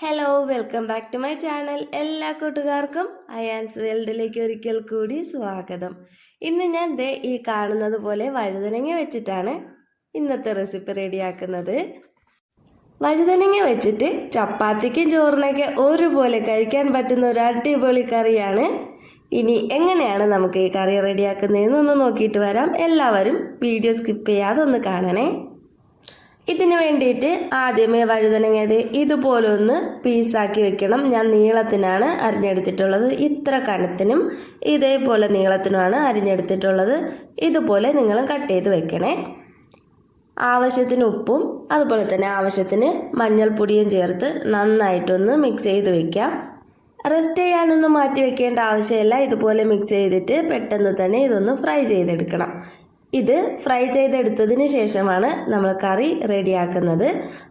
Hello welcome back to my channel എല്ലാ കൂട്ടുകാർക്കും അയാൻസ് വേൾഡിലേക്ക് ഒരിക്കൽ കൂടി സ്വാഗതം. ഇന്ന് ഞാൻ ദേ ഈ കാണുന്നത് പോലെ വഴുതനങ്ങ വെച്ചിട്ടാണ് ഇന്നത്തെ റെസിപ്പി റെഡിയാക്കുന്നത്. വഴുതനങ്ങ വെച്ചിട്ട് ചപ്പാത്തിക്കും ചോറിനൊക്കെ ഒരുപോലെ കഴിക്കാൻ പറ്റുന്ന ഒരു അടിപൊളി കറിയാണ്. ഇനി എങ്ങനെയാണ് നമുക്ക് ഈ കറി റെഡിയാക്കുന്നതെന്ന് ഒന്ന് നോക്കിയിട്ട് വരാം. എല്ലാവരും വീഡിയോ സ്കിപ്പ് ചെയ്യാതെ ഒന്ന് കാണണേ. ഇതിന് വേണ്ടിയിട്ട് ആദ്യമേ വഴുതനങ്ങയത് ഇതുപോലെ ഒന്ന് പീസാക്കി വെക്കണം. ഞാൻ നീളത്തിനാണ് അരിഞ്ഞെടുത്തിട്ടുള്ളത്. ഇത്ര കനത്തിനും ഇതേപോലെ നീളത്തിനുമാണ് അരിഞ്ഞെടുത്തിട്ടുള്ളത്. ഇതുപോലെ നിങ്ങൾ കട്ട് ചെയ്ത് വെക്കണേ. ആവശ്യത്തിന് ഉപ്പും അതുപോലെ തന്നെ ആവശ്യത്തിന് മഞ്ഞൾപ്പൊടിയും ചേർത്ത് നന്നായിട്ടൊന്ന് മിക്സ് ചെയ്ത് വെക്കാം റെസ്റ്റ് ചെയ്യാനൊന്നും മാറ്റി വെക്കേണ്ട ആവശ്യമില്ല. ഇതുപോലെ മിക്സ് ചെയ്തിട്ട് പെട്ടെന്ന് തന്നെ ഇതൊന്ന് ഫ്രൈ ചെയ്തെടുക്കണം. ഇത് ഫ്രൈ ചെയ്തെടുത്തതിന് ശേഷമാണ് നമ്മൾ കറി റെഡിയാക്കുന്നത്.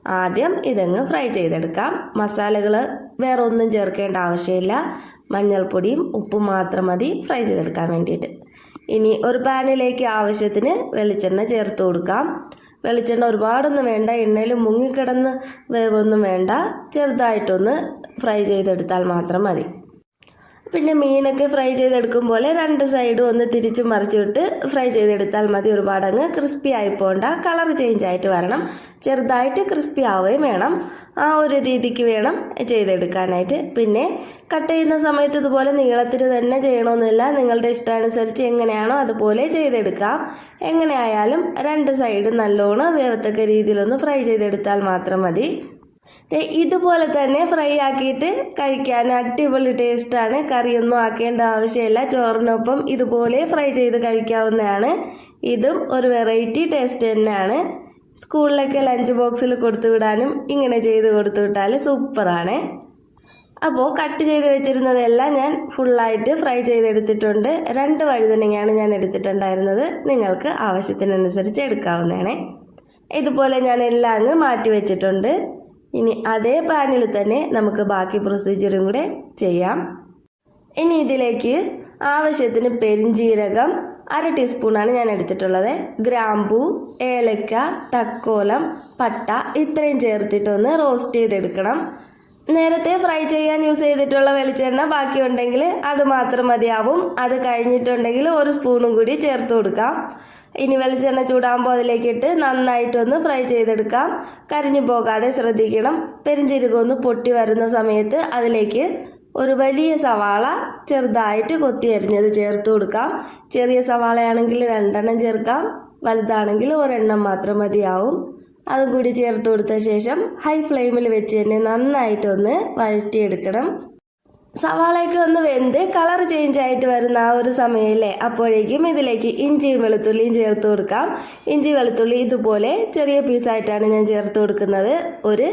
ആദ്യം ഇതങ്ങ് ഫ്രൈ ചെയ്തെടുക്കാം. മസാലകൾ വേറെ ഒന്നും ചേർക്കേണ്ട ആവശ്യമില്ല. മഞ്ഞൾപ്പൊടിയും ഉപ്പും മാത്രം മതി ഫ്രൈ ചെയ്തെടുക്കാൻ വേണ്ടിയിട്ട്. ഇനി ഒരു പാനിലേക്ക് ആവശ്യത്തിന് വെളിച്ചെണ്ണ ചേർത്ത് കൊടുക്കാം. വെളിച്ചെണ്ണ ഒരുപാടൊന്നും വേണ്ട. എണ്ണയിൽ മുങ്ങിക്കിടന്ന് വേവൊന്നും വേണ്ട. ചെറുതായിട്ടൊന്ന് ഫ്രൈ ചെയ്തെടുത്താൽ മാത്രം മതി. പിന്നെ മീനൊക്കെ ഫ്രൈ ചെയ്തെടുക്കും പോലെ രണ്ട് സൈഡും ഒന്ന് തിരിച്ചു മറിച്ചിട്ട് ഫ്രൈ ചെയ്തെടുത്താൽ മതി ഒരുപാട് അങ്ങ് ക്രിസ്പി ആയി പോകണ്ട കളർ ചേഞ്ച് ആയിട്ട് വരണം. ചെറുതായിട്ട് ക്രിസ്പി ആവുകയും വേണം. ആ ഒരു രീതിക്ക് വേണം ചെയ്തെടുക്കാനായിട്ട്. പിന്നെ കട്ട് ചെയ്യുന്ന സമയത്ത് ഇതുപോലെ നീളത്തിന് തന്നെ ചെയ്യണമെന്നില്ല നിങ്ങളുടെ ഇഷ്ടാനുസരിച്ച് എങ്ങനെയാണോ അതുപോലെ ചെയ്തെടുക്കാം. എങ്ങനെയായാലും രണ്ട് സൈഡ് നല്ലോണം വേവത്തക്ക രീതിയിലൊന്ന് ഫ്രൈ ചെയ്തെടുത്താൽ മാത്രം മതി. ഇതുപോലെ തന്നെ ഫ്രൈ ആക്കിയിട്ട് കഴിക്കാൻ അടിപൊളി ടേസ്റ്റാണ്. കറിയൊന്നും ആക്കേണ്ട ആവശ്യമില്ല. ചോറിനൊപ്പം ഇതുപോലെ ഫ്രൈ ചെയ്ത് കഴിക്കാവുന്നതാണ്. ഇതും ഒരു വെറൈറ്റി ടേസ്റ്റ് തന്നെയാണ്. സ്കൂളിലൊക്കെ ലഞ്ച് ബോക്സിൽ കൊടുത്തു വിടാനും ഇങ്ങനെ ചെയ്ത് കൊടുത്തു വിട്ടാൽ സൂപ്പറാണ്. അപ്പോൾ കട്ട് ചെയ്ത് വെച്ചിരുന്നതെല്ലാം ഞാൻ ഫുള്ളായിട്ട് ഫ്രൈ ചെയ്തെടുത്തിട്ടുണ്ട്. രണ്ട് വഴുതനങ്ങയാണ് ഞാൻ എടുത്തിട്ടുണ്ടായിരുന്നത്. നിങ്ങൾക്ക് ആവശ്യത്തിനനുസരിച്ച് എടുക്കാവുന്നതാണ്. ഇതുപോലെ ഞാൻ എല്ലാം അങ്ങ് മാറ്റി വെച്ചിട്ടുണ്ട്. ഇനി അതേ പാനിൽ തന്നെ നമുക്ക് ബാക്കി പ്രൊസീജിയറും കൂടെ ചെയ്യാം. ഇനി ഇതിലേക്ക് ആവശ്യത്തിന് പെരിഞ്ജീരകം അര ടീസ്പൂണാണ് ഞാൻ എടുത്തിട്ടുള്ളത്. ഗ്രാമ്പൂ ഏലക്ക തക്കോലം പട്ട ഇത്രയും ചേർത്തിട്ടൊന്ന് റോസ്റ്റ് ചെയ്തെടുക്കണം. നേരത്തെ ഫ്രൈ ചെയ്യാൻ യൂസ് ചെയ്തിട്ടുള്ള വെളിച്ചെണ്ണ ബാക്കിയുണ്ടെങ്കിൽ അത് മാത്രം മതിയാവും. അത് കഴിഞ്ഞിട്ടുണ്ടെങ്കിൽ ഒരു സ്പൂണും കൂടി ചേർത്ത് കൊടുക്കാം. ഇനി വെളിച്ചെണ്ണ ചൂടാകുമ്പോൾ അതിലേക്കിട്ട് നന്നായിട്ടൊന്ന് ഫ്രൈ ചെയ്തെടുക്കാം. കരിഞ്ഞു പോകാതെ ശ്രദ്ധിക്കണം. പെരിഞ്ചീരകം ഒന്ന് പൊട്ടി വരുന്ന സമയത്ത് അതിലേക്ക് ഒരു വലിയ സവാള ചെറുതായിട്ട് കൊത്തി അരിഞ്ഞത് ചേർത്ത് കൊടുക്കാം. ചെറിയ സവാളയാണെങ്കിൽ രണ്ടെണ്ണം ചേർക്കാം. വലുതാണെങ്കിൽ ഒരെണ്ണം മാത്രം മതിയാവും. അതും കൂടി ചേർത്ത് കൊടുത്ത ശേഷം ഹൈ ഫ്ലെയിമിൽ വെച്ച് തന്നെ നന്നായിട്ടൊന്ന് വഴറ്റിയെടുക്കണം. സവാളയൊക്കെ ഒന്ന് വെന്ത് കളർ ചേഞ്ച് ആയിട്ട് വരുന്ന ആ ഒരു സമയമല്ലേ അപ്പോഴേക്കും ഇതിലേക്ക് ഇഞ്ചിയും വെളുത്തുള്ളിയും ചേർത്ത് കൊടുക്കാം. ഇഞ്ചി വെളുത്തുള്ളി ഇതുപോലെ ചെറിയ പീസായിട്ടാണ് ഞാൻ ചേർത്ത് കൊടുക്കുന്നത്. ഒരു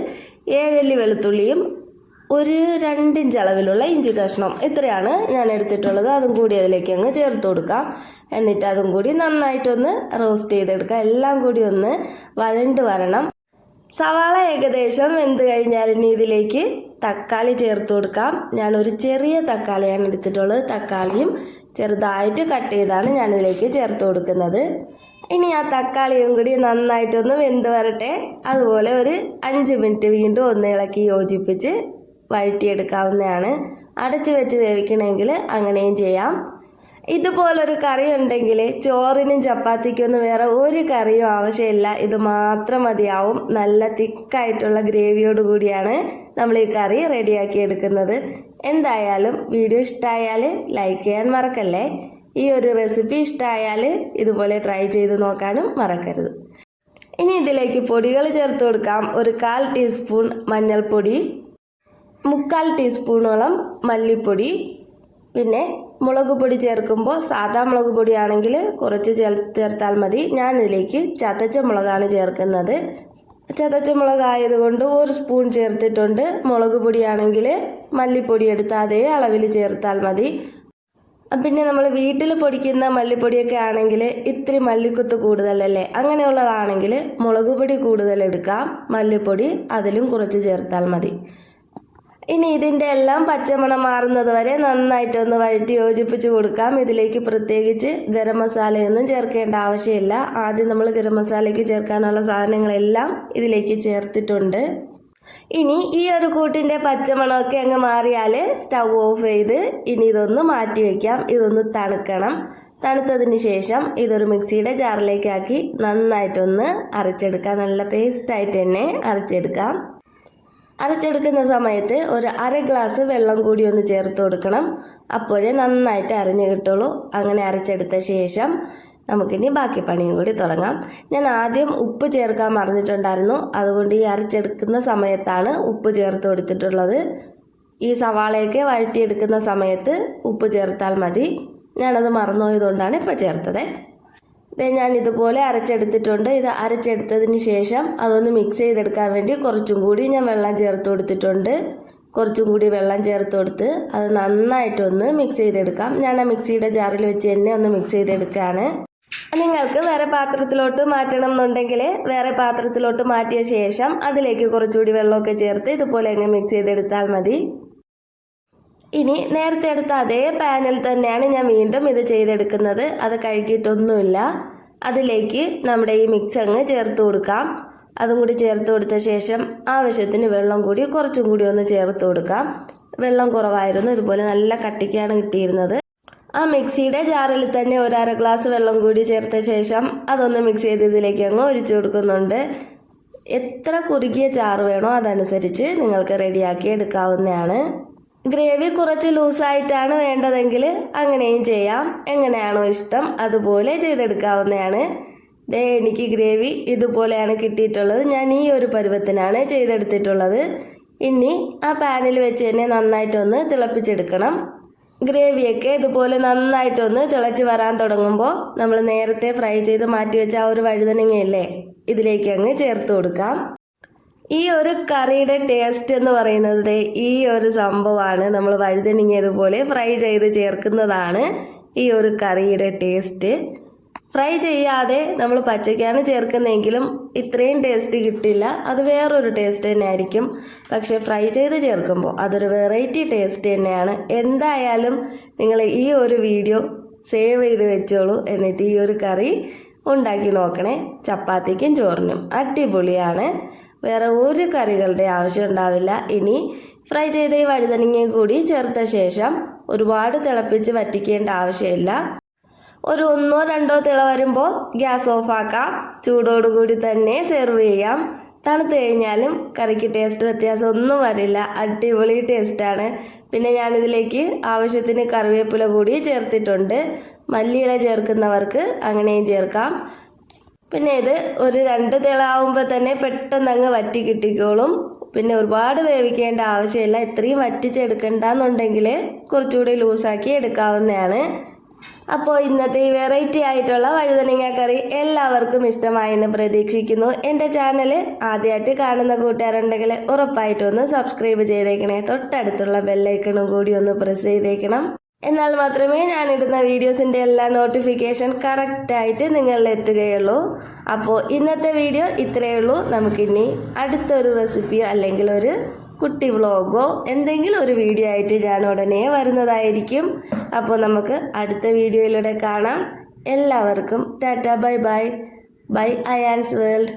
ഏഴല്ലി വെളുത്തുള്ളിയും ഒരു രണ്ടിഞ്ച് അളവിലുള്ള ഇഞ്ചി കഷ്ണം. ഇത്രയാണ് ഞാൻ എടുത്തിട്ടുള്ളത്. അതും കൂടി അതിലേക്ക് അങ്ങ് ചേർത്ത് കൊടുക്കാം. എന്നിട്ട് അതും കൂടി നന്നായിട്ടൊന്ന് റോസ്റ്റ് ചെയ്തെടുക്കാം. എല്ലാം കൂടി ഒന്ന് വരണ്ട് വരണം. സവാള ഏകദേശം വെന്ത് കഴിഞ്ഞാൽ ഇനി ഇതിലേക്ക് തക്കാളി ചേർത്ത് കൊടുക്കാം. ഞാൻ ഒരു ചെറിയ തക്കാളിയാണ് എടുത്തിട്ടുള്ളത്. തക്കാളിയും ചെറുതായിട്ട് കട്ട് ചെയ്താണ് ഞാനിതിലേക്ക് ചേർത്ത് കൊടുക്കുന്നത്. ഇനി ആ തക്കാളിയും കൂടി നന്നായിട്ടൊന്ന് വെന്ത് വരട്ടെ. അതുപോലെ ഒരു അഞ്ച് മിനിറ്റ് വീണ്ടും ഒന്ന് ഇളക്കി യോജിപ്പിച്ച് വഴറ്റിയെടുക്കാവുന്നതാണ്. അടച്ചു വെച്ച് വേവിക്കണമെങ്കിൽ അങ്ങനെയും ചെയ്യാം. ഇതുപോലൊരു കറി ഉണ്ടെങ്കിൽ ചോറിനും ചപ്പാത്തിക്കും ഒന്നും വേറെ ഒരു കറിയും ആവശ്യമില്ല. ഇത് മാത്രം മതിയാവും. നല്ല തിക്കായിട്ടുള്ള ഗ്രേവിയോട് കൂടിയാണ് നമ്മൾ ഈ കറി റെഡിയാക്കി എടുക്കുന്നത്. എന്തായാലും വീഡിയോ ഇഷ്ടമായാൽ ലൈക്ക് ചെയ്യാൻ മറക്കല്ലേ? ഈ ഒരു റെസിപ്പി ഇഷ്ടമായാൽ ഇതുപോലെ ട്രൈ ചെയ്ത് നോക്കാനും മറക്കരുത്. ഇനി ഇതിലേക്ക് പൊടികൾ ചേർത്ത് കൊടുക്കാം. ഒരു കാൽ ടീസ്പൂൺ മഞ്ഞൾപ്പൊടി മുക്കാൽ ടീസ്പൂണോളം മല്ലിപ്പൊടി പിന്നെ മുളക് പൊടി ചേർക്കുമ്പോൾ സാധാ മുളക് പൊടിയാണെങ്കിൽ കുറച്ച് ചേർ ചേർത്താൽ മതി. ഞാൻ ഇതിലേക്ക് ചതച്ച മുളകാണ് ചേർക്കുന്നത്. ചതച്ച മുളക് ആയതുകൊണ്ട് ഒരു സ്പൂൺ ചേർത്തിട്ടുണ്ട്. മുളക് പൊടിയാണെങ്കിൽ മല്ലിപ്പൊടി എടുത്ത് അതേ അളവിൽ ചേർത്താൽ മതി. പിന്നെ നമ്മൾ വീട്ടിൽ പൊടിക്കുന്ന മല്ലിപ്പൊടിയൊക്കെ ആണെങ്കിൽ ഇത്തിരി മല്ലിക്കുത്ത് കൂടുതലല്ലേ? അങ്ങനെയുള്ളതാണെങ്കിൽ മുളക് പൊടി കൂടുതൽ എടുക്കാം. മല്ലിപ്പൊടി അതിലും കുറച്ച് ചേർത്താൽ മതി. ഇനി ഇതിന്റെ എല്ലാം പച്ചമണം മാറുന്നത് വരെ നന്നായിട്ടൊന്ന് വഴറ്റി യോജിപ്പിച്ച് കൊടുക്കാം. ഇതിലേക്ക് പ്രത്യേകിച്ച് ഗരം മസാലയൊന്നും ചേർക്കേണ്ട ആവശ്യമില്ല. ആദ്യം നമ്മൾ ഗരം മസാലയ്ക്ക് ചേർക്കാനുള്ള സാധനങ്ങളെല്ലാം ഇതിലേക്ക് ചേർത്തിട്ടുണ്ട്. ഇനി ഈ ഒരു കൂട്ടിന്റെ പച്ചമണമൊക്കെ അങ്ങ് മാറിയാൽ സ്റ്റൗ ഓഫ് ചെയ്ത് ഇനി ഇതൊന്ന് മാറ്റി വയ്ക്കാം ഇതൊന്ന് തണുക്കണം. തണുത്തതിന് ശേഷം ഇതൊരു മിക്സിയുടെ ജാറിലേക്കാക്കി നന്നായിട്ടൊന്ന് അരച്ചെടുക്കാം. നല്ല പേസ്റ്റായിട്ട് തന്നെ അരച്ചെടുക്കാം. അരച്ചെടുക്കുന്ന സമയത്ത് ഒരു അര ഗ്ലാസ് വെള്ളം കൂടി ഒന്ന് ചേർത്ത് കൊടുക്കണം. അപ്പോഴേ നന്നായിട്ട് അരഞ്ഞു കിട്ടുള്ളൂ. അങ്ങനെ അരച്ചെടുത്ത ശേഷം നമുക്കിനി ബാക്കി പണിയും കൂടി തുടങ്ങാം. ഞാൻ ആദ്യം ഉപ്പ് ചേർക്കാൻ മറന്നിട്ടുണ്ടായിരുന്നു. അതുകൊണ്ട് ഈ അരച്ചെടുക്കുന്ന സമയത്താണ് ഉപ്പ് ചേർത്ത് കൊടുത്തിട്ടുള്ളത്. ഈ സവാളയൊക്കെ വഴറ്റിയെടുക്കുന്ന സമയത്ത് ഉപ്പ് ചേർത്താൽ മതി. ഞാനത് മറന്നുപോയതുകൊണ്ടാണ് ഇപ്പോൾ ചേർത്തത്. ഞാൻ ഇതുപോലെ അരച്ചെടുത്തിട്ടുണ്ട്. ഇത് അരച്ചെടുത്തതിന് ശേഷം അതൊന്ന് മിക്സ് ചെയ്തെടുക്കാൻ വേണ്ടി കുറച്ചും കൂടി ഞാൻ വെള്ളം ചേർത്ത് കൊടുത്തിട്ടുണ്ട്. കുറച്ചും കൂടി വെള്ളം ചേർത്ത് കൊടുത്ത് അത് നന്നായിട്ടൊന്ന് മിക്സ് ചെയ്തെടുക്കാം. ഞാൻ ആ മിക്സിയുടെ ജാറിൽ വെച്ച് തന്നെ ഒന്ന് മിക്സ് ചെയ്തെടുക്കുകയാണ്. നിങ്ങൾക്ക് വേറെ പാത്രത്തിലോട്ട് മാറ്റണം എന്നുണ്ടെങ്കിൽ വേറെ പാത്രത്തിലോട്ട് മാറ്റിയ ശേഷം അതിലേക്ക് കുറച്ചുകൂടി വെള്ളമൊക്കെ ചേർത്ത് ഇതുപോലെ അങ്ങ് മിക്സ് ചെയ്തെടുത്താൽ മതി. ഇനി നേരത്തെ എടുത്ത അതേ പാനിൽ തന്നെയാണ് ഞാൻ വീണ്ടും ഇത് ചെയ്തെടുക്കുന്നത്. അത് കഴുകിയിട്ടൊന്നുമില്ല. അതിലേക്ക് നമ്മുടെ ഈ മിക്സ് അങ്ങ് ചേർത്ത് കൊടുക്കാം. അതും കൂടി ചേർത്ത് കൊടുത്ത ശേഷം ആവശ്യത്തിന് വെള്ളം കൂടി കുറച്ചും കൂടി ഒന്ന് ചേർത്ത് കൊടുക്കാം. വെള്ളം കുറവായിരുന്നു. ഇതുപോലെ നല്ല കട്ടിക്കാണ് കിട്ടിയിരുന്നത്. ആ മിക്സിയുടെ ജാറിൽ തന്നെ ഒരു അര ഗ്ലാസ് വെള്ളം കൂടി ചേർത്ത ശേഷം അതൊന്ന് മിക്സ് ചെയ്ത് ഇതിലേക്ക് അങ്ങ് ഒഴിച്ചു കൊടുക്കുന്നുണ്ട്. എത്ര കുറുകിയ ചാറ് വേണോ അതനുസരിച്ച് നിങ്ങൾക്ക് റെഡിയാക്കി എടുക്കാവുന്നതാണ്. ഗ്രേവി കുറച്ച് ലൂസായിട്ടാണ് വേണ്ടതെങ്കിൽ അങ്ങനെയും ചെയ്യാം. എങ്ങനെയാണോ ഇഷ്ടം അതുപോലെ ചെയ്തെടുക്കാവുന്നതാണ്. ദേ എനിക്ക് ഗ്രേവി ഇതുപോലെയാണ് കിട്ടിയിട്ടുള്ളത്. ഞാൻ ഈ ഒരു പരുവത്തിനാണ് ചെയ്തെടുത്തിട്ടുള്ളത്. ഇനി ആ പാനിൽ വെച്ച് തന്നെ നന്നായിട്ടൊന്ന് തിളപ്പിച്ചെടുക്കണം. ഗ്രേവിയൊക്കെ ഇതുപോലെ നന്നായിട്ടൊന്ന് തിളച്ച് വരാൻ തുടങ്ങുമ്പോൾ നമ്മൾ നേരത്തെ ഫ്രൈ ചെയ്ത് മാറ്റി വെച്ച ആ ഒരു വഴുതനങ്ങയല്ലേ ഇതിലേക്ക് അങ്ങ് ചേർത്ത് കൊടുക്കാം. ഈ ഒരു കറിയുടെ ടേസ്റ്റ് എന്ന് പറയുന്നത് ഈ ഒരു സംഭവമാണ്. നമ്മൾ വഴുതനങ്ങ ഇതുപോലെ ഫ്രൈ ചെയ്ത് ചേർക്കുന്നതാണ് ഈ ഒരു കറിയുടെ ടേസ്റ്റ് ഫ്രൈ ചെയ്യാതെ നമ്മൾ പച്ചക്കാണ് ചേർക്കുന്നതെങ്കിലും ഇത്രയും ടേസ്റ്റ് കിട്ടില്ല. അത് വേറൊരു ടേസ്റ്റ് തന്നെ ആയിരിക്കും പക്ഷേ ഫ്രൈ ചെയ്ത് ചേർക്കുമ്പോൾ അതൊരു വെറൈറ്റി ടേസ്റ്റ് തന്നെയാണ്. എന്തായാലും നിങ്ങൾ ഈ ഒരു വീഡിയോ സേവ് ചെയ്ത് വെച്ചോളൂ. എന്നിട്ട് ഈ ഒരു കറി ഉണ്ടാക്കി നോക്കണേ. ചപ്പാത്തിക്കും ചോറിനും അടിപൊളിയാണ്. വേറെ ഒരു കറികളുടെ ആവശ്യം ഉണ്ടാവില്ല. ഇനി ഫ്രൈ ചെയ്ത ഈ വഴുതനങ്ങയും കൂടി ചേർത്ത ശേഷം ഒരുപാട് തിളപ്പിച്ച് വറ്റിക്കേണ്ട ആവശ്യമില്ല. ഒരു ഒന്നോ രണ്ടോ തിള വരുമ്പോൾ ഗ്യാസ് ഓഫാക്കാം ചൂടോടുകൂടി തന്നെ സെർവ് ചെയ്യാം. തണുത്ത് കഴിഞ്ഞാലും കറിക്ക് ടേസ്റ്റ് വ്യത്യാസം ഒന്നും വരില്ല. അടിപൊളി ടേസ്റ്റാണ് പിന്നെ ഞാനിതിലേക്ക് ആവശ്യത്തിന് കറിവേപ്പില കൂടി ചേർത്തിട്ടുണ്ട്. മല്ലിയില ചേർക്കുന്നവർക്ക് അങ്ങനെയും ചേർക്കാം. പിന്നെ ഇത് ഒരു രണ്ട് തിളാവുമ്പോൾ തന്നെ പെട്ടെന്ന് അങ്ങ് വറ്റി കിട്ടിക്കോളും. പിന്നെ ഒരുപാട് വേവിക്കേണ്ട ആവശ്യമില്ല. ഇത്രയും വറ്റിച്ചെടുക്കണ്ടെന്നുണ്ടെങ്കിൽ കുറച്ചുകൂടി ലൂസാക്കി എടുക്കാവുന്നതാണ്. അപ്പോൾ ഇന്നത്തെ ഈ വെറൈറ്റി ആയിട്ടുള്ള വഴുതനങ്ങ കറി എല്ലാവർക്കും ഇഷ്ടമായെന്ന് പ്രതീക്ഷിക്കുന്നു. എന്റെ ചാനൽ ആദ്യമായിട്ട് കാണുന്ന കൂട്ടുകാരുണ്ടെങ്കിൽ ഉറപ്പായിട്ടും ഒന്ന് സബ്സ്ക്രൈബ് ചെയ്തേക്കണേ. തൊട്ടടുത്തുള്ള ബെല്ലൈക്കണും കൂടി ഒന്ന് പ്രസ് ചെയ്തേക്കണം. എന്നാൽ മാത്രമേ ഞാനിടുന്ന വീഡിയോസിന്റെ എല്ലാ നോട്ടിഫിക്കേഷൻ കറക്റ്റായിട്ട് നിങ്ങളിൽ എത്തുകയുള്ളൂ. അപ്പോൾ ഇന്നത്തെ വീഡിയോ ഇത്രയേ ഉള്ളൂ. നമുക്കിനി അടുത്തൊരു റെസിപ്പിയോ അല്ലെങ്കിൽ ഒരു കുട്ടി വ്ളോഗോ എന്തെങ്കിലും ഒരു വീഡിയോ ആയിട്ട് ഞാൻ ഉടനെ വരുന്നതായിരിക്കും. അപ്പോൾ നമുക്ക് അടുത്ത വീഡിയോയിലൂടെ കാണാം. എല്ലാവർക്കും tata bye bye. Bye Ayaans world.